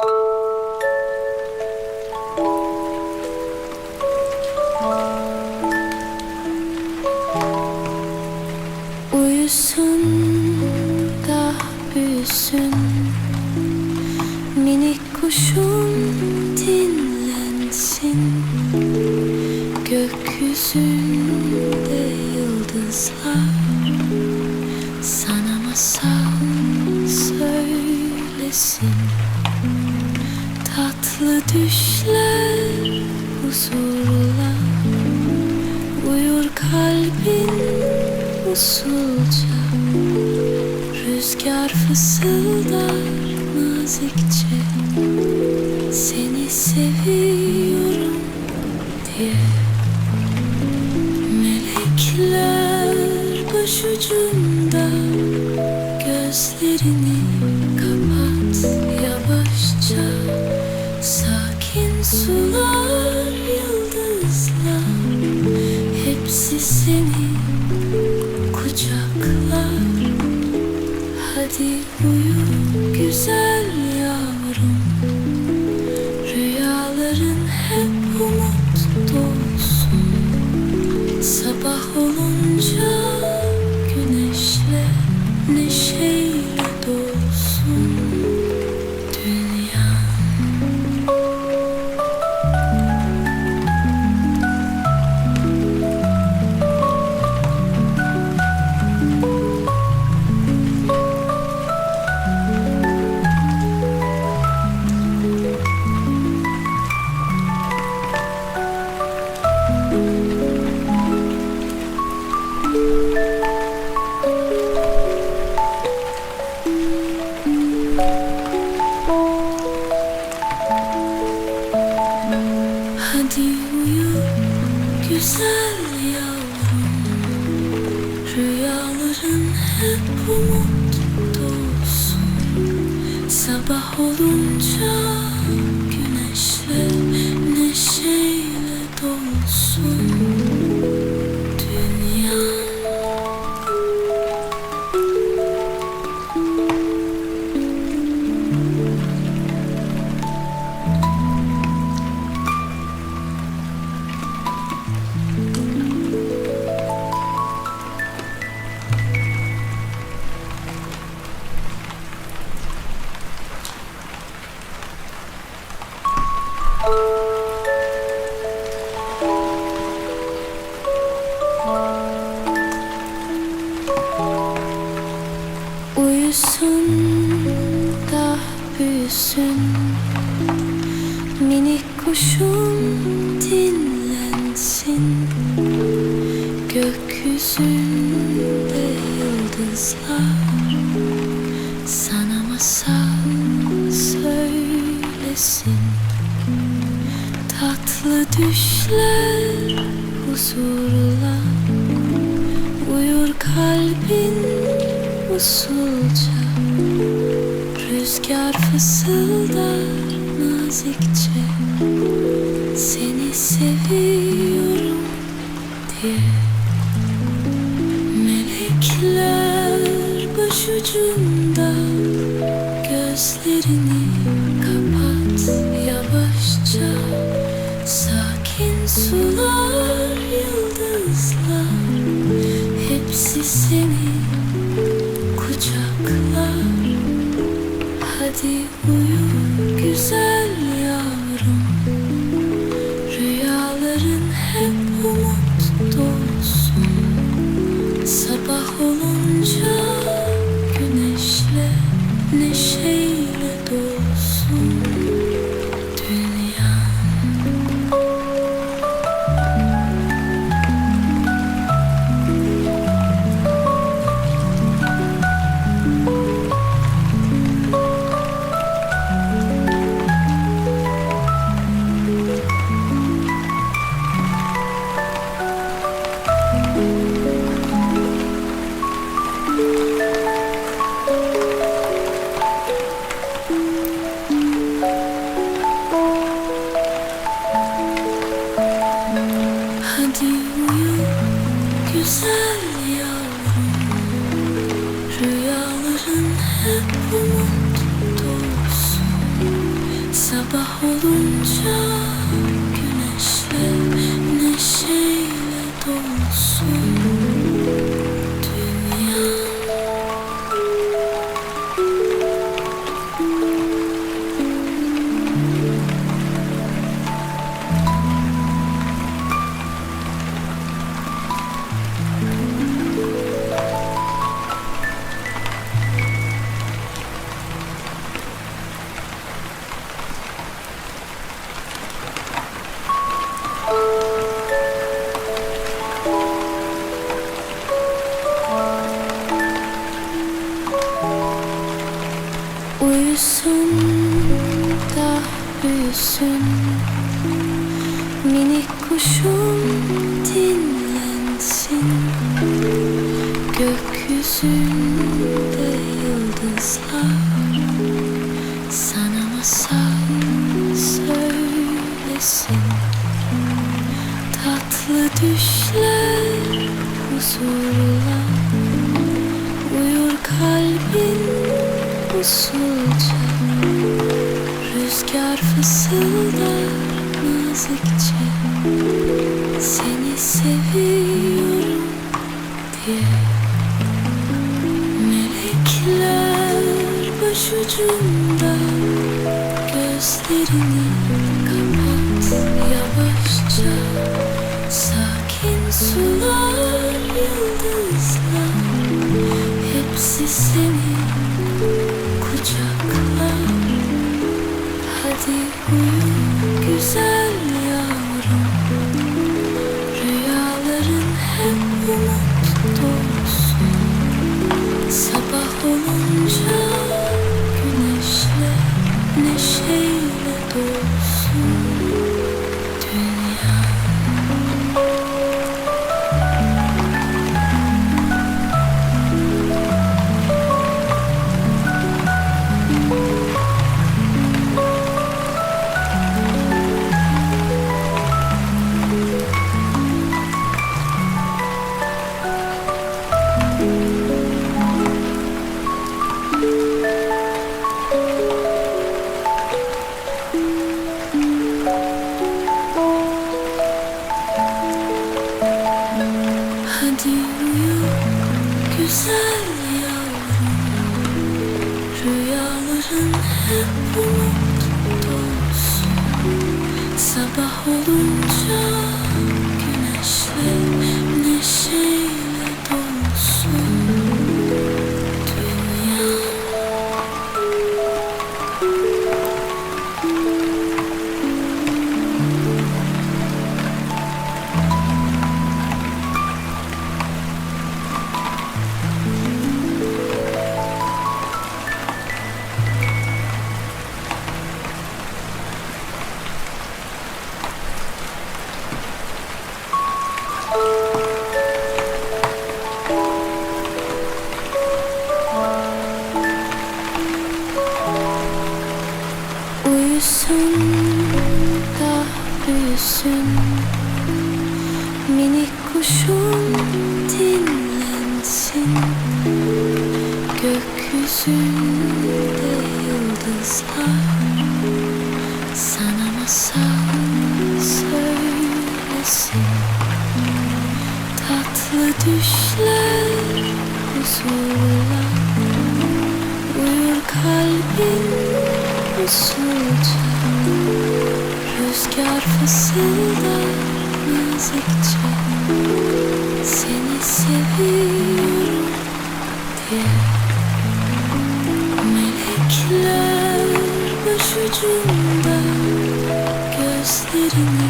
Uyusun da büyüsün. Minik kuşum dinlensin. Gökyüzünde yıldızlar. Sana masal söylesin. Tatlı düşler huzurla Uyur kalbin usulca. Rüzgar fısıldar nazikçe Seni seviyorum diye. Melekler başucunda gözlerini Rüzgar fısıldar nazikçe Seni seviyorum diye. Melekler başucunda Tatlı düşler huzurla. Uyur kalbin usulca. Rüzgar fısıldar nazikçe. Seni seviyorum diye. Melekler başucumda Gözlerini sular yıldızlar Hepsi seni kucakla Hadi uyu güzel yavrum Rüyaların hep umut dolsun Sabah olunca güneşle neşeyle dolsun Gökyüzünde yıldızlar Sana masal söylesin. Tatlı düşler huzurla Uyur kalbin usulca. Rüzgar fısıldar nazikçe. Seni seviyorum diye başucumda Gözlerini kapat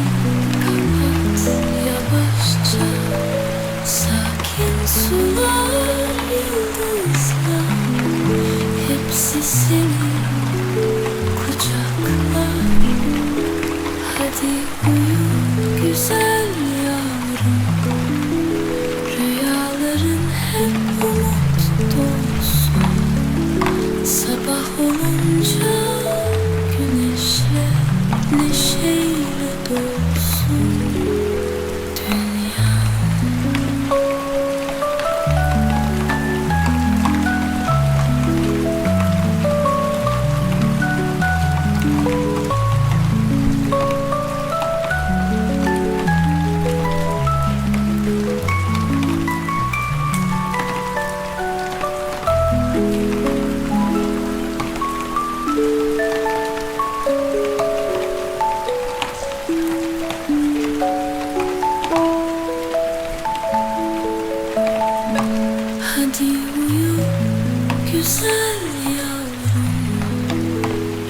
güzel yavrum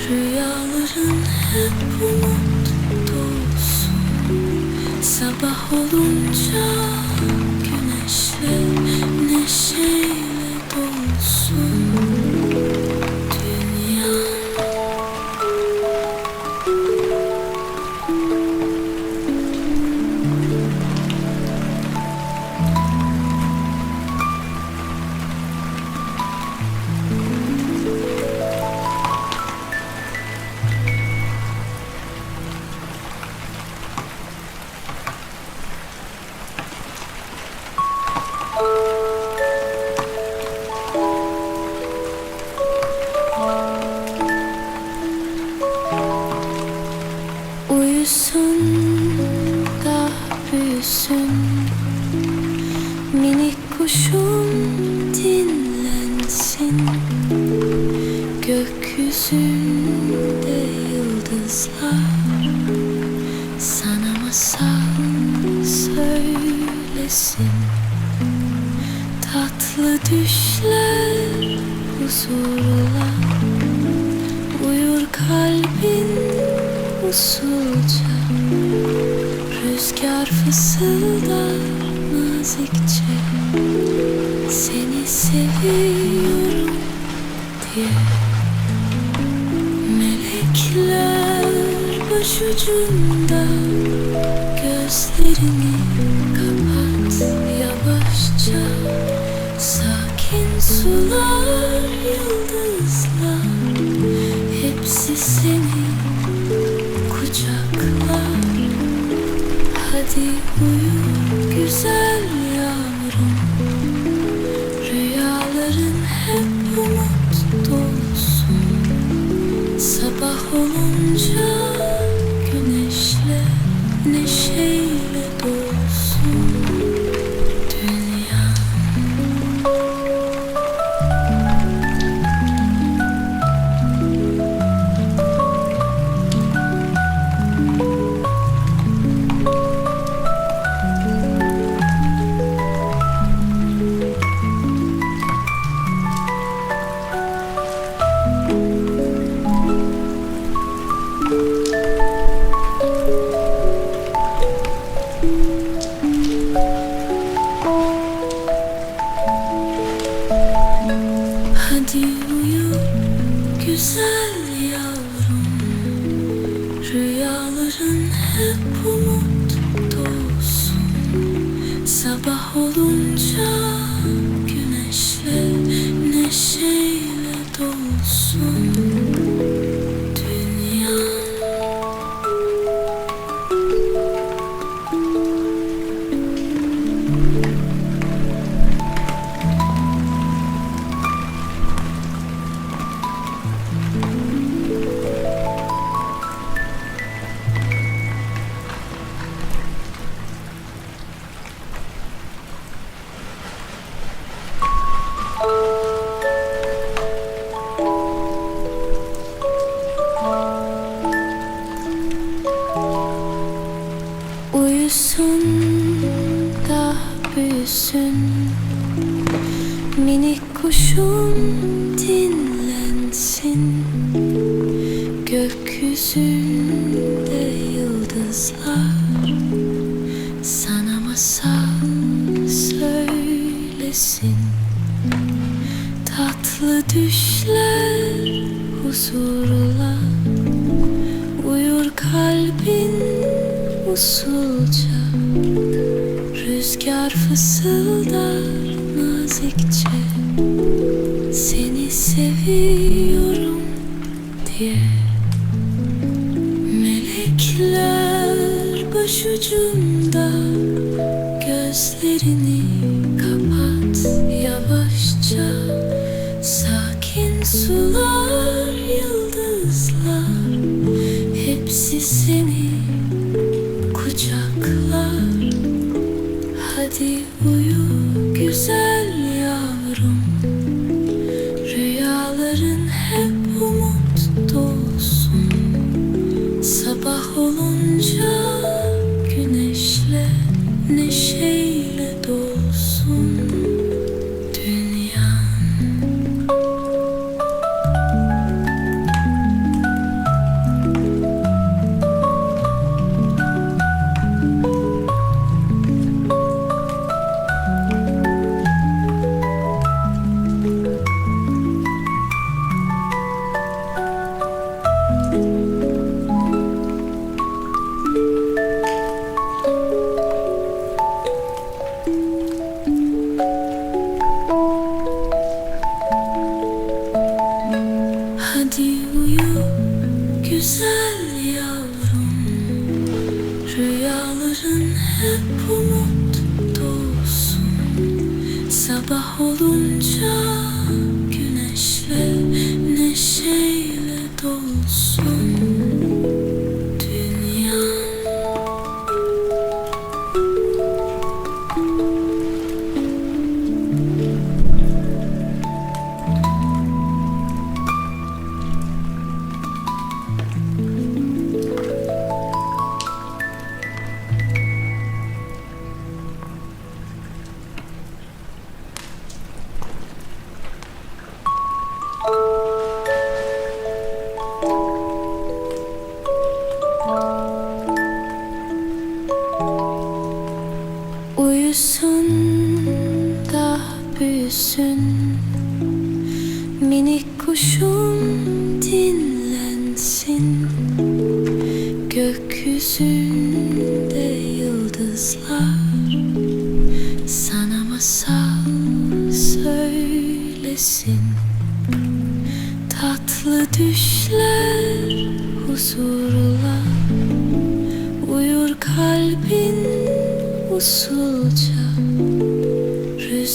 Rüyaların hep umut dolsun Sabah Dalsın da büyüsün. Minik kuşum dinle. ucunda gözlerini kapat yavaşça. Sakin sular yıldızlar hepsi seni kucaklar. Hadi uyu. başucumda Gözlerini kapat yavaşça. Sakin sular, yıldızlar Hepsi seni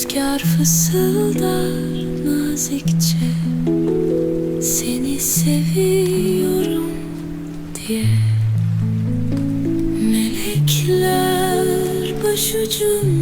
Rüzgar fısıldar nazikçe Seni seviyorum diye. Melekler başucum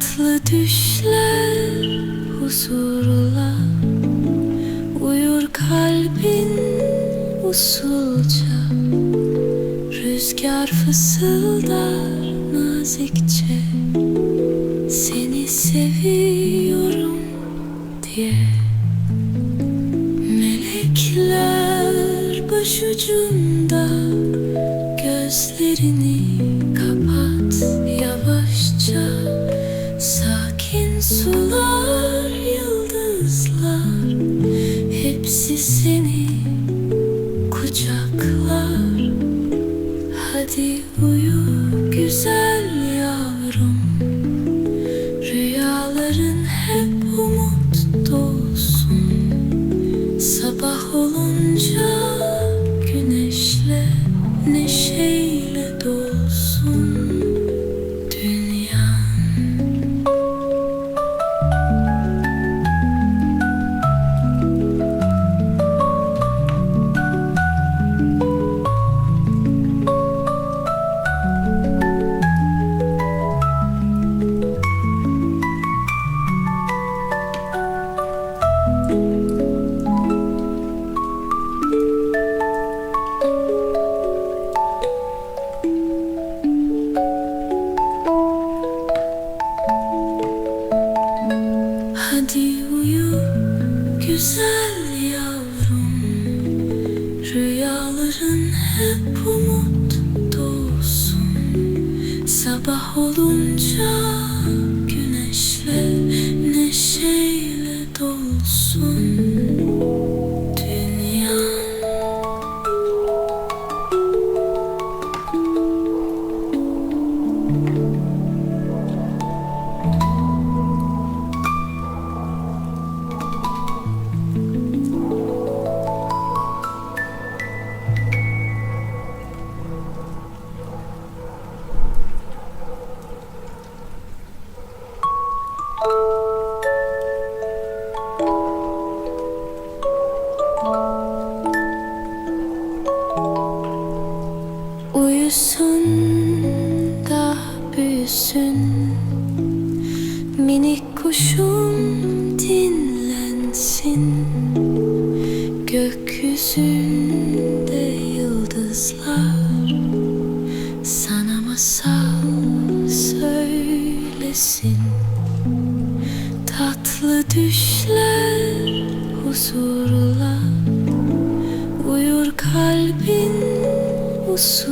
Tatlı düşler huzurla Uyur kalbin usulca. Rüzgar fısıldar nazikçe Seni seviyor. gökyüzünde yıldızlar. Sana masal söylesin. Tatlı düşler huzurla uyur kalbin usul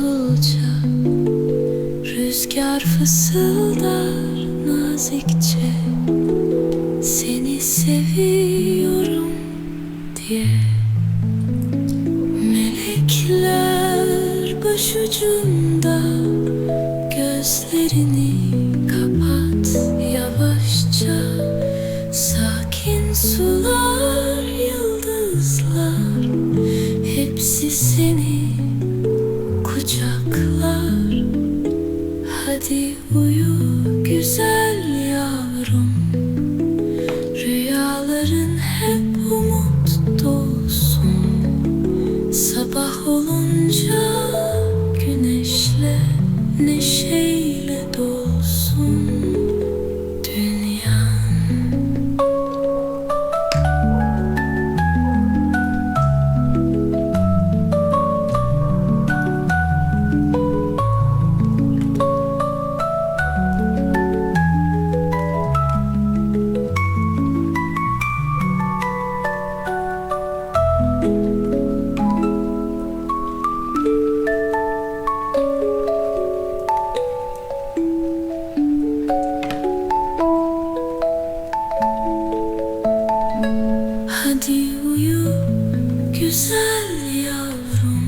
güzel yavrum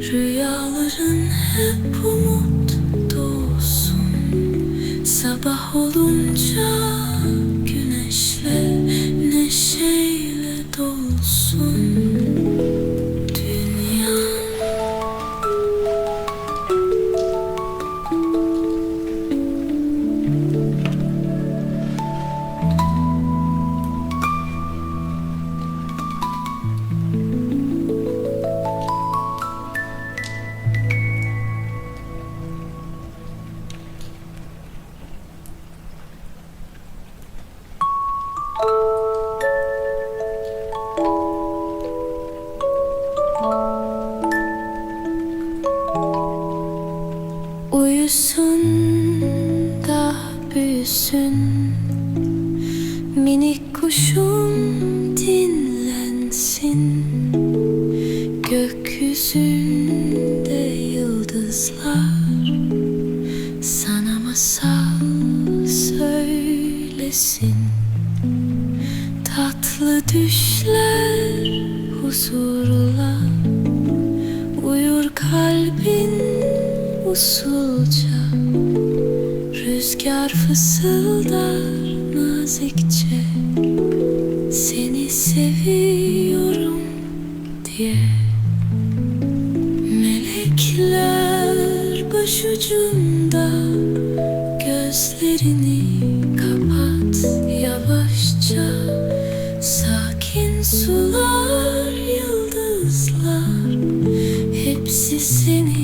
Rüyaların hep umut doğsun Sabah olun 树 Sular, yıldızlar. Hepsi seni